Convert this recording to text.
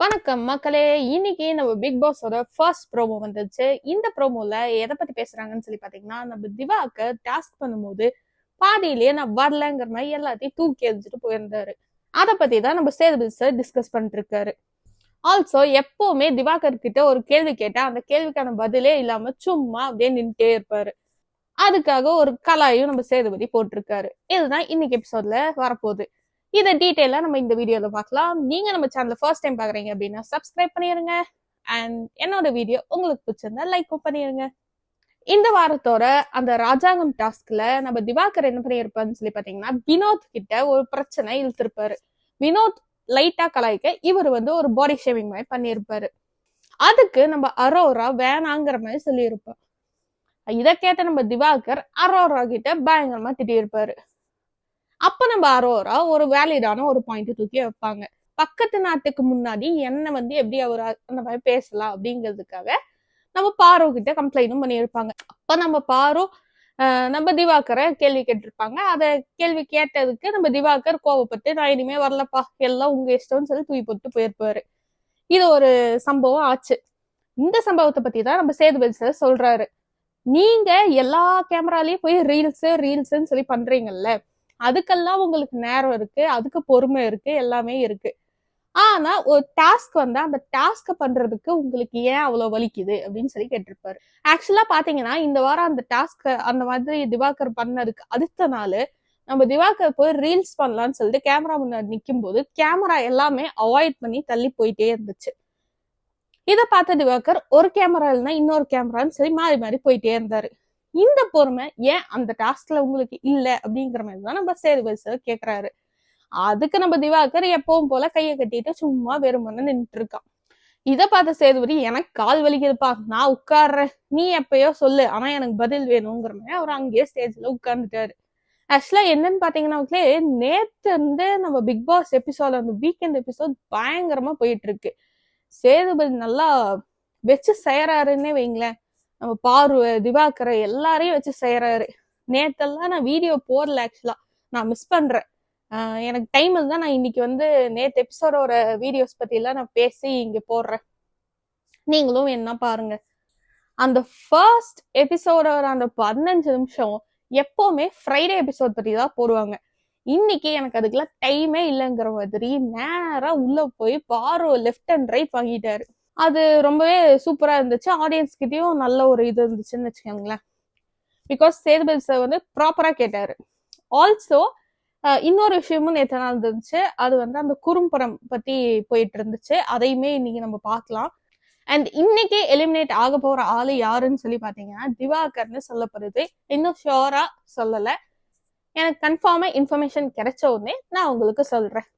வணக்கம் மக்களே. இன்னைக்கு நம்ம பிக் பாஸோட ஃபர்ஸ்ட் ப்ரோமோ வந்துச்சு இந்த ப்ரோமோல எதை பத்தி பேசுறாங்கன்னு சொல்லி பாத்தீங்கன்னா நம்ம திவாக்கு டாஸ்க் பண்ணும்போது பாதியிலேயே நான் வரலங்கிற மாதிரி எல்லாத்தையும் தூக்கி எறிஞ்சிட்டு போயிருந்தாரு. அதை பத்தி தான் நம்ம சேதுபதி சார் டிஸ்கஸ் பண்ணிட்டு இருக்காரு ஆல்சோ எப்பவுமே திவாகர் கிட்ட ஒரு கேள்வி கேட்டா அந்த கேள்விக்கான பதிலே இல்லாம சும்மா அப்படியே நின்றுட்டே இருப்பாரு. அதுக்காக ஒரு கலாயும் நம்ம சேதுபதி போட்டிருக்காரு. இதுதான் இன்னைக்கு எபிசோட்ல வரப்போகுது. இதை டீட்டெயிலா நம்ம இந்த வீடியோவில் பார்க்கலாம். நீங்க நம்ம சேனலில் ஃபர்ஸ்ட் டைம் பாக்குறீங்க அப்படின்னா சப்ஸ்கிரைப் பண்ணிருங்க. அண்ட் என்னோட வீடியோ உங்களுக்கு பிடிச்சிருந்தா லைக்கும் பண்ணிருங்க. இந்த வாரத்தோட அந்த ராஜாங்கம் டாஸ்க்ல நம்ம திவாகர் என்ன பண்ணியிருப்பான்னு சொல்லி பாத்தீங்கன்னா வினோத் கிட்ட ஒரு பிரச்சனை இழுத்திருப்பாரு. வினோத் லைட்டா கலாய்க்க இவர் வந்து ஒரு பாடி ஷேவிங் மாதிரி பண்ணியிருப்பாரு. அதுக்கு நம்ம அரோரா வேணாங்கிற மாதிரி சொல்லியிருப்போம். இதை கேட்ட நம்ம திவாகர் அரோரா கிட்ட பயங்கரமா திட்டியிருப்பாரு. அப்ப நம்ம அரோரா ஒரு வேலிடான ஒரு பாயிண்ட் தூக்கி வைப்பாங்க. பக்கத்து நாட்டுக்கு முன்னாடி என்ன வந்து எப்படி அவர் அந்த மாதிரி பேசலாம் அப்படிங்கிறதுக்காக நம்ம பாரோ கிட்ட கம்ப்ளைண்டும் பண்ணியிருப்பாங்க. அப்ப நம்ம பாரோ நம்ம திவாகரை கேள்வி கேட்டிருப்பாங்க. அதை கேள்வி கேட்டதுக்கு நம்ம திவாகர் கோவப்பட்டு நான் இனிமே வரலப்பா எல்லாம் உங்க இஷ்டம்னு சொல்லி தூக்கி போட்டு போயிருப்பாரு. இது ஒரு சம்பவம் ஆச்சு. இந்த சம்பவத்தை பத்தி தான் நம்ம சேதுபதி சார் சொல்றாரு. நீங்க எல்லா கேமராலயும் போய் ரீல்ஸ் ரீல்ஸ்ன்னு சொல்லி பண்றீங்கல்ல அதுக்கெல்லாம் உங்களுக்கு நேரம் இருக்கு அதுக்கு பொறுமை இருக்கு எல்லாமே இருக்கு. ஆனா ஒரு டாஸ்க் வந்தா அந்த டாஸ்க பண்றதுக்கு உங்களுக்கு ஏன் அவ்வளவு வலிக்குது அப்படின்னு சொல்லி கேட்டிருப்பாரு. ஆக்சுவலா பாத்தீங்கன்னா இந்த வாரம் அந்த டாஸ்க் அந்த மாதிரி திவாகர் பண்ணதுக்கு அடுத்த நாள் நம்ம திவாகர் போய் ரீல்ஸ் பண்ணலாம்னு சொல்லிட்டு கேமரா முன்னாடி நிற்கும் போது கேமரா எல்லாமே அவாய்ட் பண்ணி தள்ளி போயிட்டே இருந்துச்சு. இதை பார்த்த திவாகர் ஒரு கேமரா இல்லைன்னா இன்னொரு கேமரான்னு சொல்லி மாறி மாறி போயிட்டே இருந்தாரு. இந்த பொறுமை ஏன் அந்த டாஸ்க்ல உங்களுக்கு இல்ல அப்படிங்கிற மாதிரி தான் நம்ம சேதுபதி சார் கேக்குறாரு. அதுக்கு நம்ம திவாகர் எப்பவும் போல கையை கட்டிட்டு சும்மா வெறுமனே நின்றுட்டு இருக்கான் இத பார்த்த சேதுபதி எனக்கு கால் வலிக்குதுப்பா நான் உட்கார்றேன். நீ எப்பயோ சொல்லு ஆனா எனக்கு பதில் வேணுங்கிற மாதிரி அவர் அங்கேயே ஸ்டேஜ்ல உட்கார்ந்துட்டாரு. ஆக்சுவலா என்னன்னு பாத்தீங்கன்னா நேத்து இருந்து நம்ம பிக் பாஸ் எபிசோட் அந்த வீக்கெண்ட் எபிசோட் பயங்கரமா போயிட்டு இருக்கு சேதுபதி நல்லா வச்சு செய்யறாருன்னே வைங்களேன். நம்ம பார்வ திவாகரை எல்லாரையும் வச்சு செய்யறாரு நேத்தெல்லாம் நான் வீடியோ போடல ஆக்சுவலா நான் மிஸ் பண்றேன். எனக்கு டைம் இருந்தால் நான் இன்னைக்கு வந்து நேத்து எபிசோடோட வீடியோஸ் பற்றிலாம் நான் பேசி இங்கே போடுறேன். நீங்களும் என்ன பாருங்க. அந்த ஃபர்ஸ்ட் எபிசோடோட அந்த பதினஞ்சு நிமிஷம் எப்போவுமே ஃப்ரைடே எபிசோட் பற்றி தான் போடுவாங்க. இன்னைக்கு எனக்கு அதுக்கெல்லாம் டைமே இல்லைங்கிற மாதிரி நேராக உள்ளே போய் பாரு லெஃப்ட் அண்ட் ரைட் வாங்கிட்டாரு. அது ரொம்பவே சூப்பரா இருந்துச்சு. ஆடியன்ஸ் கிட்டயும் நல்ல ஒரு இது இருந்துச்சுன்னு வச்சுக்கோங்களேன். பிகாஸ் சேதுபதி சார் வந்து ப்ராப்பரா கேட்டாரு. ஆல்சோ இன்னொரு விஷயமும் நேற்று நாள் இருந்துச்சு. அது வந்து அந்த குறும்படம் பத்தி போயிட்டு இருந்துச்சு. அதையுமே இன்னைக்கு நம்ம பார்க்கலாம். அண்ட் இன்னைக்கு எலிமினேட் ஆக போற ஆளு யாருன்னு சொல்லி பாத்தீங்கன்னா திவாகர்னு சொல்லப்படுது. இன்னும் ஷியோரா சொல்லல. எனக்கு கன்ஃபார்மா இன்ஃபர்மேஷன் கிடைச்ச உடனே நான் உங்களுக்கு சொல்றேன்.